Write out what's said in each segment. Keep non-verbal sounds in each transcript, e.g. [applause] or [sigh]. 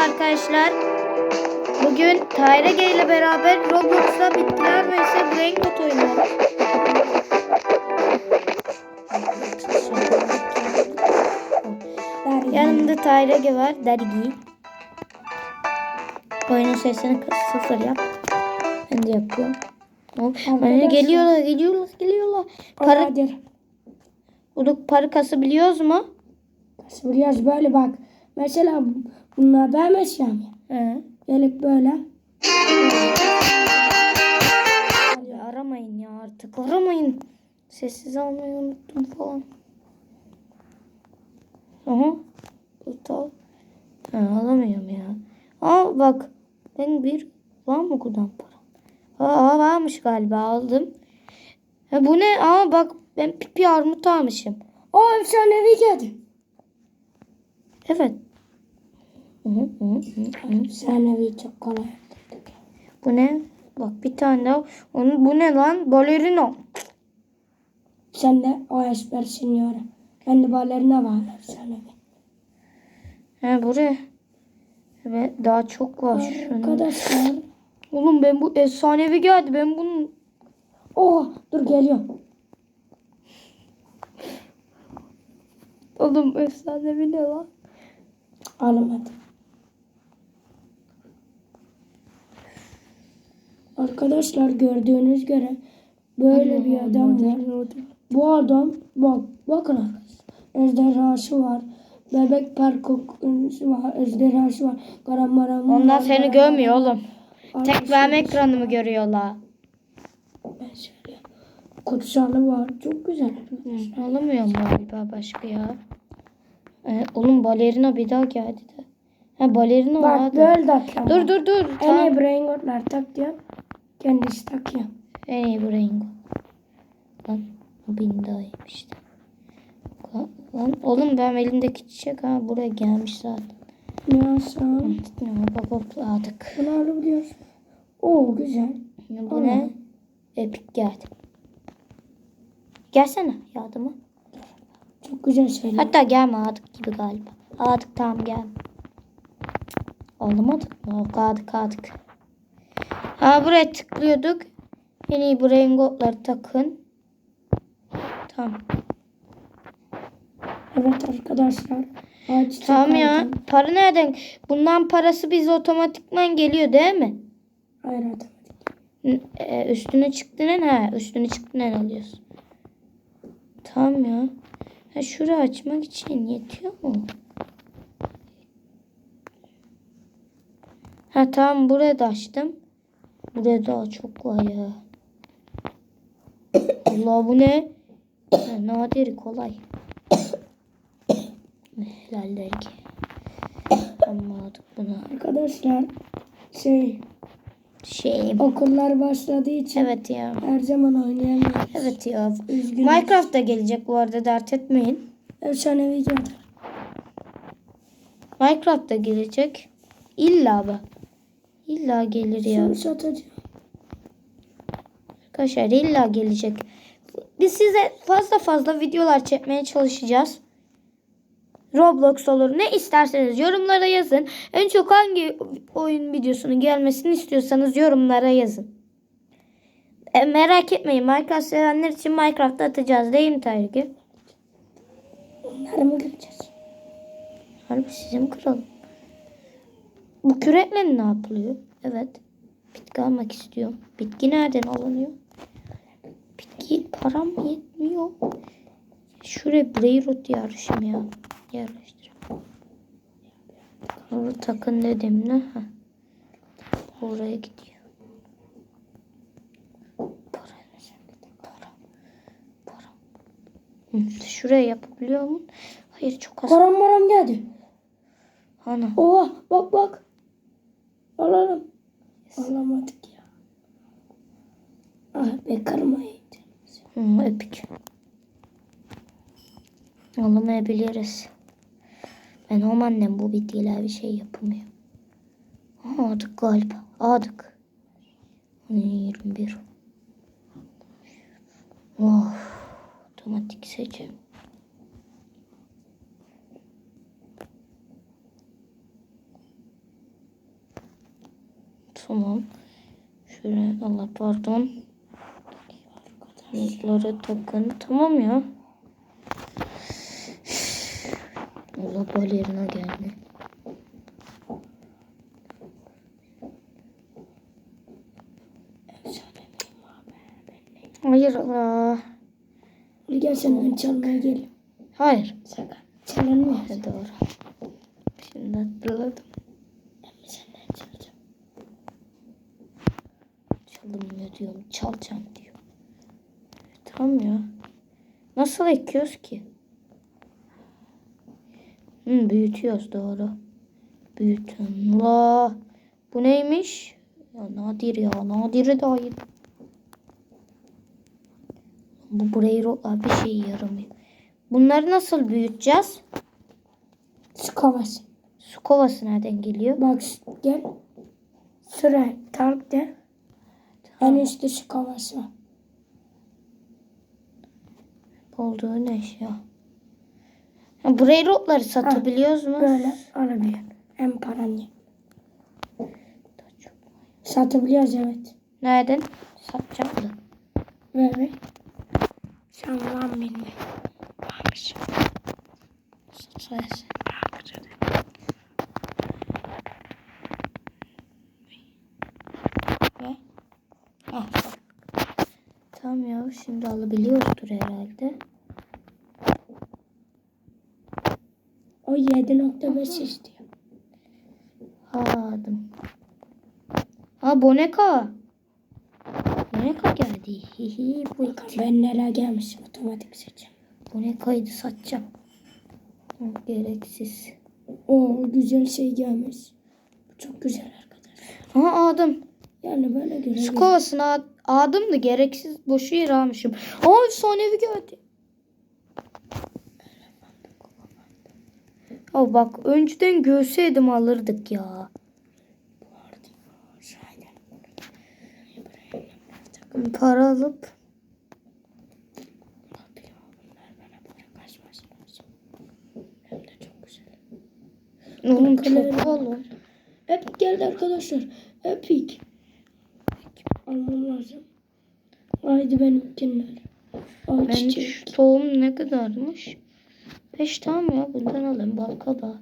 arkadaşlar. Bugün Tayrege ile beraber Roblox'ta bitkiler vs Braingot oynuyoruz. Yanımda Tayrege var. Dergi. Oyunun sesini sıfır yap. Ben de yapıyorum. Hani geliyorlar, geliyorlar, geliyorlar. Para. Uduk para kası biliyoruz mu? Nasıl biliyoruz böyle bak. Mesela bunlar ben mesela He. Gelip böyle. Ya aramayın ya artık aramayın. Sessiz almayı unuttum falan. Aha. Tutal. Ha, alamıyorum ya. Aa bak. Ben bir var mı kudan para? Aa varmış galiba aldım. Ha, bu ne? Aa bak ben pipi armut almışım. O efsanevi geldi. Evet. Hı hı hı hı hı. Efsanevi çok kolay. Bu ne? Bak bir tane daha. Onun, bu ne lan? Balerino. Sen de o esmer signora. Kendi ballerine var efsanevi. He buraya. Evet daha çok var. Arkadaşlar. Oğlum ben bu efsanevi geldi. Ben bunun Oh dur geliyor. Oğlum efsanevi ne lan? Alamadım. Arkadaşlar gördüğünüz göre böyle bir adam var. Bu adam bak bakın arkadaşlar. Ejderhası var. Bebek parkosu var. Ejderhası var. Karamaram. Onlar seni görmüyor oğlum. Tek benim ekranımı görüyorlar. Ben şöyle. Kutsalı var. Çok güzel. Hı, alamıyorum galiba başka ya. Ee, oğlum balerina bir daha geldi de. Ha balerina Bak vardı. böyle takıyor. Dur dur dur. En Tamam. iyi brain tak diyor. Kendisi takıyor. En iyi bu rengo. Lan bu bin daha. Lan, oğlum ben elimdeki çiçek ha buraya gelmiş zaten. Ne alsam? Bak bak aldık. Bunu alabiliyorsun. Oo güzel. Bu ne? Epik geldi. Gelsene yardıma. Çok güzel şeyler. Hatta gelme aldık gibi galiba. Aldık tamam gel. Alamadık mı? Aldık aldık. Ha buraya tıklıyorduk. En iyi bu rengotları takın. Tamam. Evet arkadaşlar. Ağaç Tamam ya. Para nereden? Bundan parası biz otomatikman geliyor değil mi? Hayır otomatik. N- e, üstüne çıktığın ha üstüne çıktığın alıyorsun. Tamam ya. Ha şurayı açmak için yetiyor mu? Ha tamam buraya da açtım. Buraya daha çok var ya. Allah bu ne? Ha, nadir kolay. Helaller ki. Anladık bunu. Arkadaşlar şey Şey. okullar başladığı için Evet ya. her zaman oynayamıyoruz. Evet ya. Üzgünüm. Minecraft da gelecek bu arada dert etmeyin. Efsanevi geldi. Minecraft da gelecek. İlla bak. İlla gelir ya. Şunu satacağım. Arkadaşlar illa gelecek. Biz size fazla fazla videolar çekmeye çalışacağız. Roblox olur. Ne isterseniz yorumlara yazın. En çok hangi oyun videosunun gelmesini istiyorsanız yorumlara yazın. E, merak etmeyin. Minecraft sevenler için Minecraft'ta atacağız değil mi Tayyip? Onları mı göreceğiz? Harbi sizin kralım. Bu kürekle ne yapılıyor? Evet. Bitki almak istiyorum. Bitki nereden alınıyor? Bitki param yetmiyor. Şuraya Brayrot yarışım ya. Yerleştir. Orada takın dedim ne? Ha. Oraya gidiyor. Şuraya yapabiliyor mu? Hayır çok az. Karam maram geldi. Ana. Oha bak bak. Alalım. Alamadık ya. Ah be kırmayın. Hı, epik. Alamayabiliriz. Ben o annem bu bitkiler bir şey yapamıyor. Aldık galiba. Aldık. Hı, 21. Oh, otomatik seçim. Tamam. Şöyle Allah pardon. Notları takın. Tamam ya. Allah balerina geldi. Hayır Allah. Gel sen çalmaya gel. Hayır. Şaka. Çalınmıyor. Doğru. Şimdi hatırladım. Ben senden çalacağım. Çalınmıyor diyorum. Çalacağım diyor. Tamam ya. Nasıl ekiyoruz ki? Hı, büyütüyoruz doğru. Büyütün. La. Bu neymiş? Ya nadir ya. Nadire dair. Bu burayı rotlar bir şey yaramıyor. Bunları nasıl büyüteceğiz? Su kovası. Su kovası nereden geliyor? Bak gel. Süre tank de. En üstte su kovası var. Olduğu ne ya? Ha, burayı rotları satabiliyoruz mu? Böyle alabiliyor. Hem paranı. Satabiliyoruz evet. Nereden? Satacağım da. Böyle. Sen lan bilme. Varmış. Satarız. Ve ah. Şimdi alabiliyoruzdur herhalde. O 7.5 istiyor. Ha aldım. Ha boneka. Boneka geldi. Hihi bu iki. Ben nereye gelmiş otomatik seçim. Bonekayı da satacağım. Gereksiz. O güzel şey gelmiş. Çok güzel arkadaş. Aha aldım. Yani böyle göre. Kovasını ad- aldım da gereksiz boşu yere almışım. Aa efsanevi geldi. Ya bak önceden görseydim alırdık ya. Para alıp oğlum çok pahalı. Epic geldi arkadaşlar. Epic. Almam lazım. Haydi benimkiler. Ay Ben çiçek. tohum ne kadarmış? Beş tane ya bundan alayım. Balka da.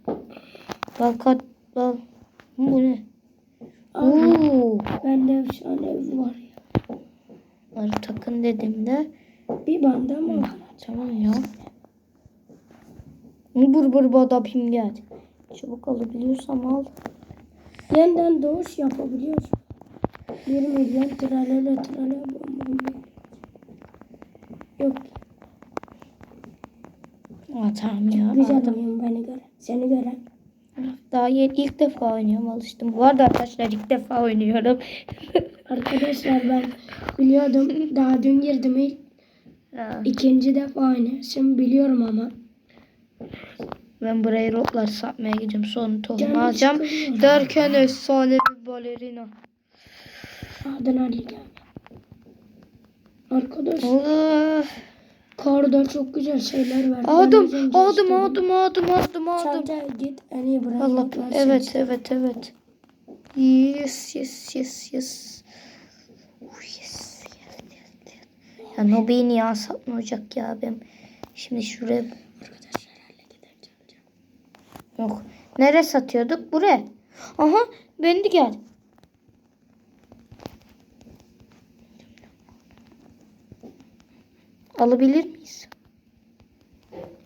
Balka bal. Bu ne? Oo. Bende efsane var ya. Bunları takın dediğimde Bir banda ama Tamam ya. Bur bur badapim geldi. Çabuk alabiliyorsam al. yeniden doğuş yapabiliyoruz. 1 milyon tralala tralala. Yok Aa, tamam ya. güzel aldım. oyun beni göre. Seni gören. Daha yeni ilk defa oynuyorum alıştım. Bu arada arkadaşlar ilk defa oynuyorum. [laughs] Arkadaşlar ben biliyordum. Daha dün girdim ilk. Ya, ikinci defa oynuyorum. Biliyorum ama. ben buraya rotlar satmaya gideceğim. Sonra tohum Canım alacağım. Derken efsane bir balerina. Adını Ali gel. Arkadaş Allah. karda çok güzel şeyler var. Aldım, aldım, aldım, aldım, aldım, aldım. Çantaya git en iyi bırak. Allah, evet, evet, evet. Yes, yes, yes, yes. Oh, yes, yes, yes, yes. Ya Nobi niye satmayacak ya ben. Şimdi şuraya... Yok. Nereye satıyorduk? Buraya. Aha, ben de gel. Alabilir miyiz?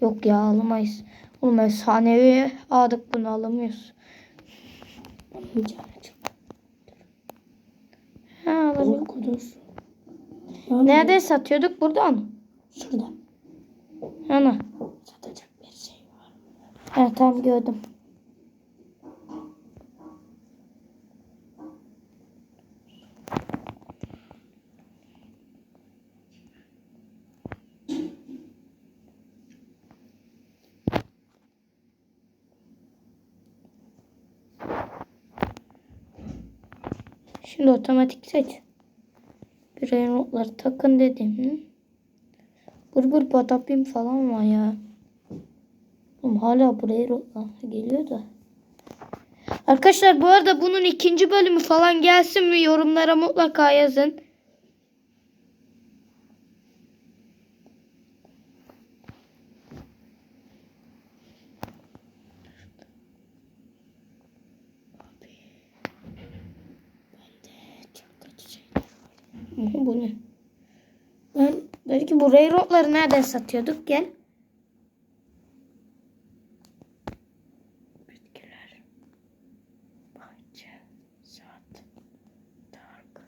Yok ya alamayız. Oğlum efsanevi aldık bunu alamıyoruz. Ha alabilir. Arkadaş. Yani Nerede satıyorduk? Buradan. Şurada. Ana. Satacak bir şey var. Ha tam gördüm. Şimdi otomatik seç. Birey notları takın dedim. Hı? Bur bur batapim falan var ya. Oğlum hala buraya rotlar geliyor da. Arkadaşlar bu arada bunun ikinci bölümü falan gelsin mi yorumlara mutlaka yazın. Bu bu ne? Ben belki bu railroadları nereden satıyorduk? Gel. Bitkiler. Bahçe. Saat. Dark.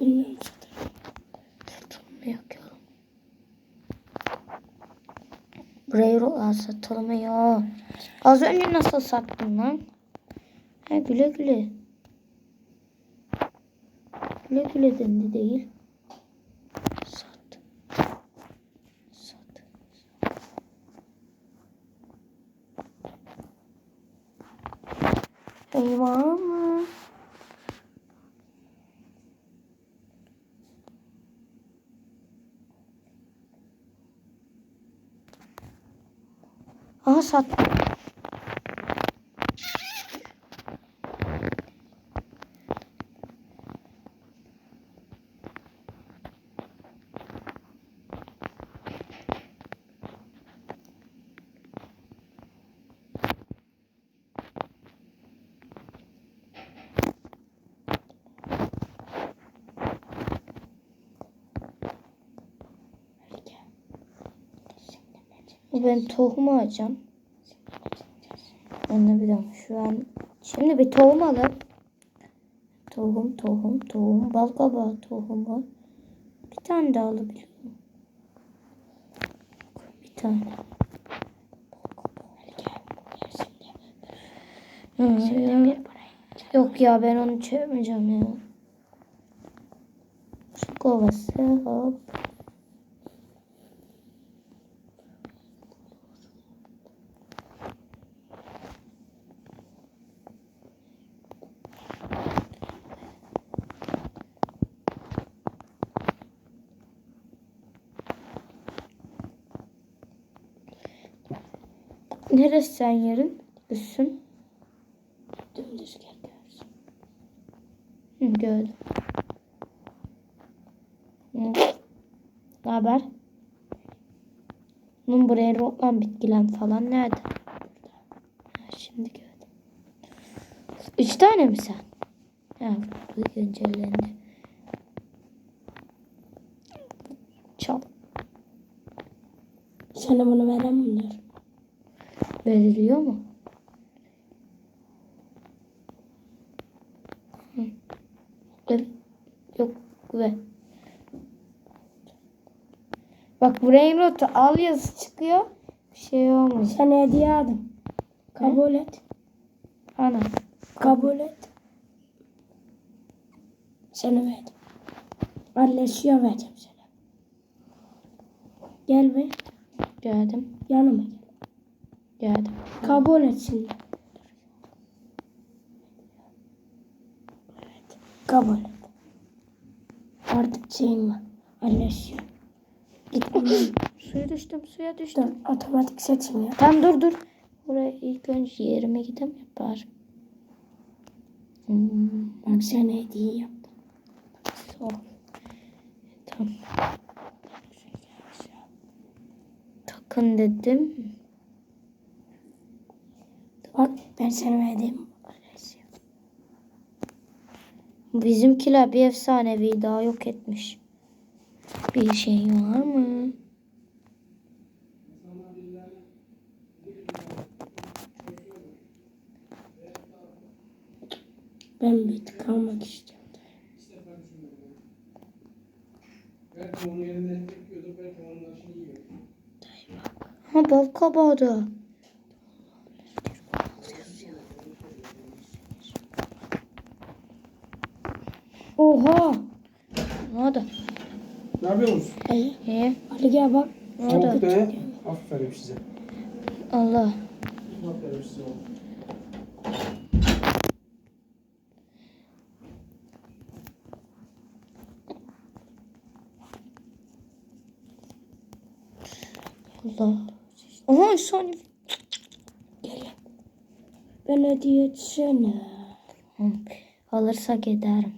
Bilmiyorum zaten. Satılımı yakıyorum. Railroadlar satılmıyor. Az önce nasıl sattın lan? He güle güle. Güle güle dendi değil. Sat. Sat. Eyvah mı? Aha sattım. Ben tohum alacağım. Anne bir dakika şu an. Şimdi bir tohum alıp tohum tohum tohum bal kabağı tohumu bir tane daha alabiliyorum. Bir tane. Ya. Yok ya ben onu çekmeyeceğim ya. Su kovası hop. Neresi sen yerin? Üstün. Dümdüz gel görsün. Gördüm. Ne haber? Bunun buraya rotlan bitkiler falan nerede? Ha, şimdi gördüm. Üç tane mi sen? Ha, bu güncellendi. Çal. Sana bunu veren bunlar. Veriliyor mu? Evet. Yok ve. Bak brain rot'u al yazı çıkıyor. Bir şey olmuyor. Sana hediye aldım. Kabul et. Ana. Kabul et. Sana verdim. Anlaşıyor vereceğim sana. Gel be. Geldim. Yanıma gel. Geldim. Kabul et şimdi. Evet. Kabul et. Artık var. Anlaşıyor. Git. suya düştüm. Suya düştüm. Dur. Otomatik seçmiyor. Tamam dur dur. Buraya ilk önce yerime gideyim yapar. Hmm, Bak sana hediye yaptım. sağ ol. Tamam. Takın dedim. Bak ben sana verdim. Bizimkiler bir efsanevi daha yok etmiş. Bir şey var mı? Ben bir tık almak istiyorum. Belki onun yerinde bekliyordu, belki onun aşını yiyor. Ha bal kabağı Oha. Ne oldu? Ne yapıyorsunuz? İyi. İyi. Ali gel bak. Ne oldu? de. Aferin size. Allah. Aferin size. Allah. Aha saniye. Ben hediye etsene. Alırsak ederim.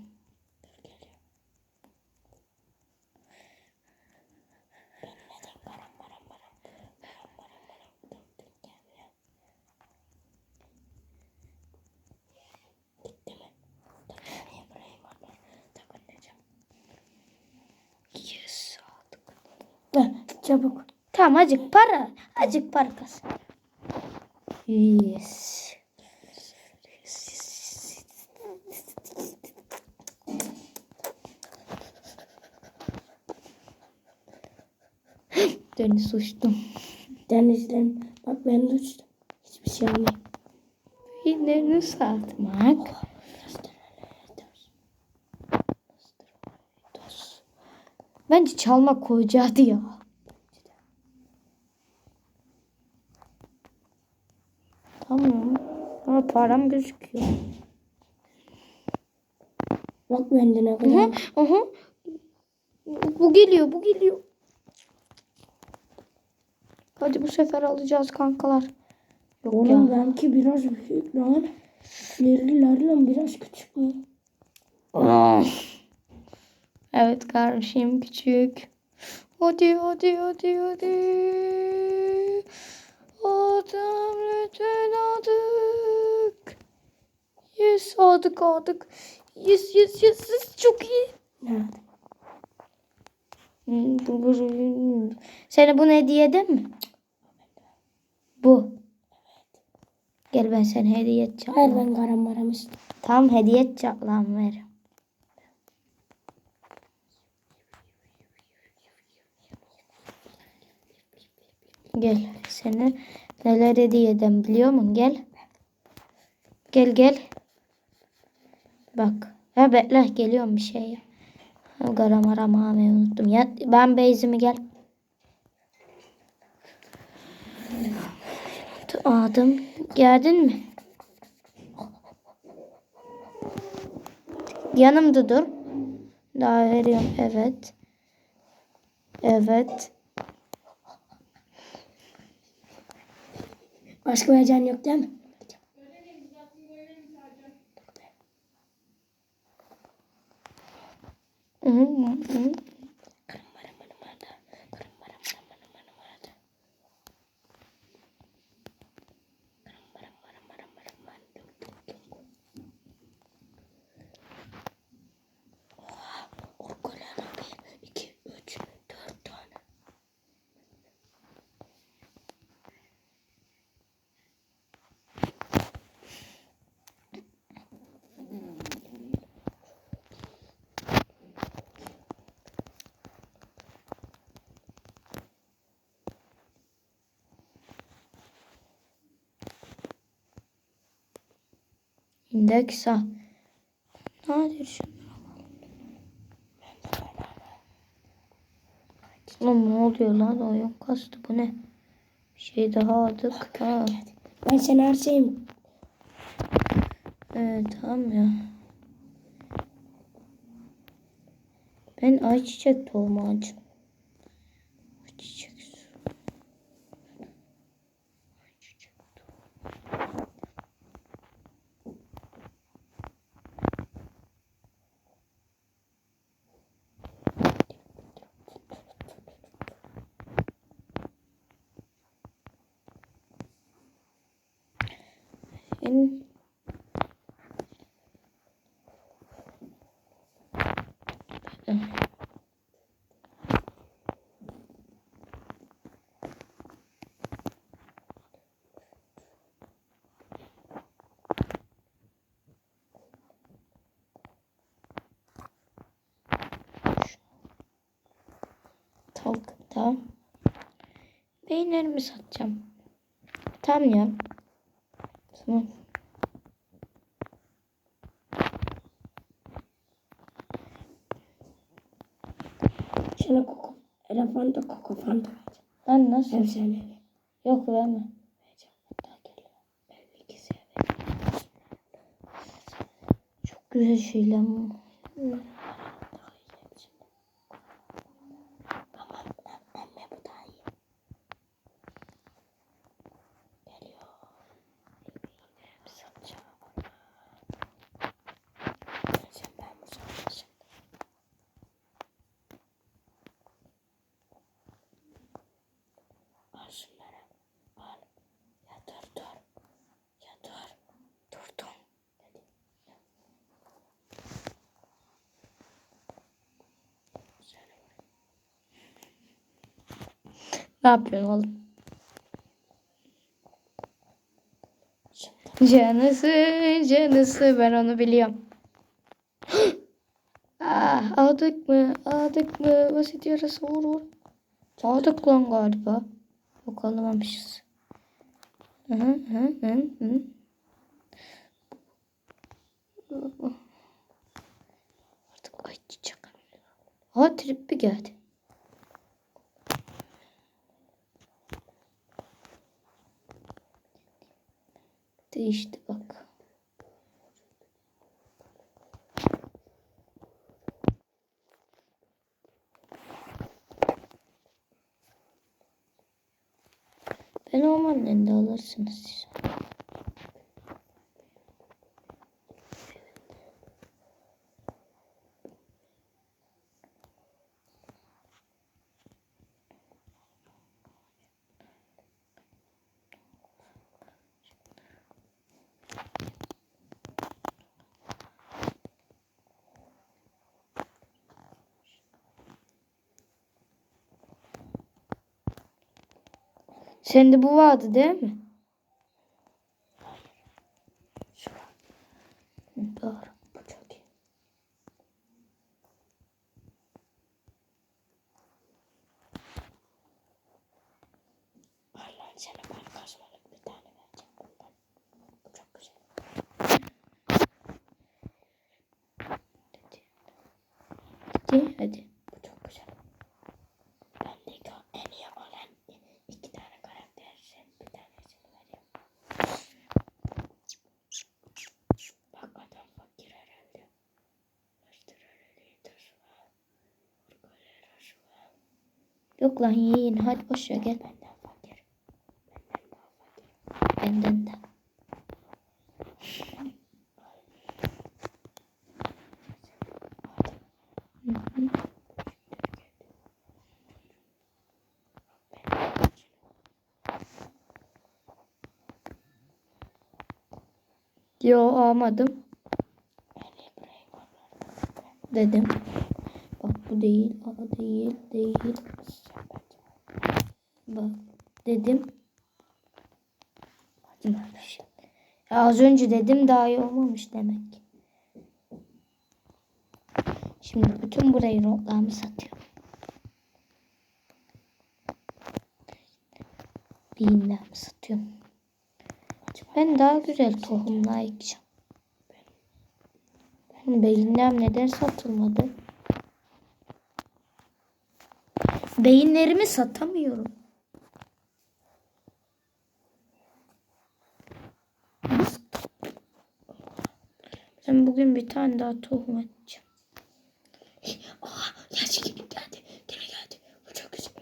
Yes, aldık. Ver çabuk. Tamam acık para. Acık para kas. Yes. [gasps] Deniz uçtum. Denizden bak ben uçtum. Hiçbir şey almayayım. Yine satmak. Bence çalmak koyacaktı ya. Tamam. Ama param gözüküyor. Bak bende ne Aha, kadar. aha. Bu geliyor, bu geliyor. Hadi bu sefer alacağız kankalar. Yok Oğlum ya. benimki biraz büyük lan. Diğerleriyle biraz küçük mü? Evet kardeşim küçük. Hadi hadi hadi hadi. Adam lütfen aldık. Yes aldık aldık. Yes yes yes, yes. çok iyi. Nerede? Hmm, bu- bu- Sana bunu hediye edeyim mi? Bu. Gel ben sana hediye edeceğim. Hayır ben karamaram işte. Tamam hediye edeceğim lan ver. Gel seni neler hediye edeyim biliyor musun? Gel. Gel gel. Bak. Ha bekle geliyorum bir şey ya. Ha, Garam almayı unuttum. Ya, ben Beyzim'i gel. Adım geldin mi? Yanımda dur. Daha veriyorum. Evet. Evet. Başka bir heyecan yok değil mi? Mm-hmm. İndeksa. Nadir şunlara Oğlum ne oluyor lan oyun kastı bu ne? Bir şey daha aldık. Ha. Ben sen her şeyim. Evet tamam ya. Ben ayçiçek tohumu alacağım. En Tavukta peynirimi satacağım. Tamam ya. Tamam. Sana koko. Elefanta koko fanta. Ben nasıl? Efsanevi. Yok verme. Çok güzel şeyler bu. Tamam. Anne bu daha iyi. Ne yapıyorsun oğlum? Canısı canısı ben onu biliyorum. [gasps] ah, aldık mı? Aldık mı? Basit yarası vur vur. Aldık lan galiba. Yok alamamışız. Hı hı hı hı. Artık çiçek. Ha trip bir geldi. Değişti bak. Ben olmadan da alırsınız Sende bu vardı değil mi? Doğru. Bu çok bir tane vereceğim bundan. Bu çok güzel. Hadi hadi çok güzel. Bendeki o en iyi olan iki tane karakter sen bir tanesini veriyorum. Bak adam fakir herhalde. Astrololitos var. Urgoleros var. Yok lan yiyin. Hadi boş ver gel. Benden fakir. Benden de. Yo almadım. Dedim. Bak bu değil. Aa, değil. Değil. Dedim. Ya az önce dedim daha iyi olmamış demek. Şimdi bütün burayı rotlarımı satıyorum. Beyinlerimi satıyorum. Ben daha güzel tohumlar ekeceğim. Benim beyinlerim neden satılmadı? Beyinlerimi satamıyorum. Ben bugün bir tane daha tohum edeceğim. Oha gerçek gibi geldi. Gene geldi. Bu çok güzel.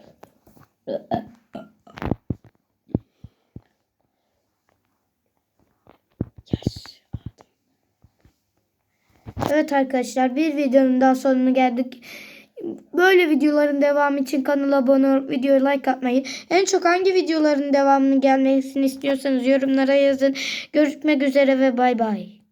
Evet arkadaşlar bir videonun daha sonuna geldik. Böyle videoların devamı için kanala abone olup videoya like atmayı, en çok hangi videoların devamını gelmesini istiyorsanız yorumlara yazın. Görüşmek üzere ve bay bay.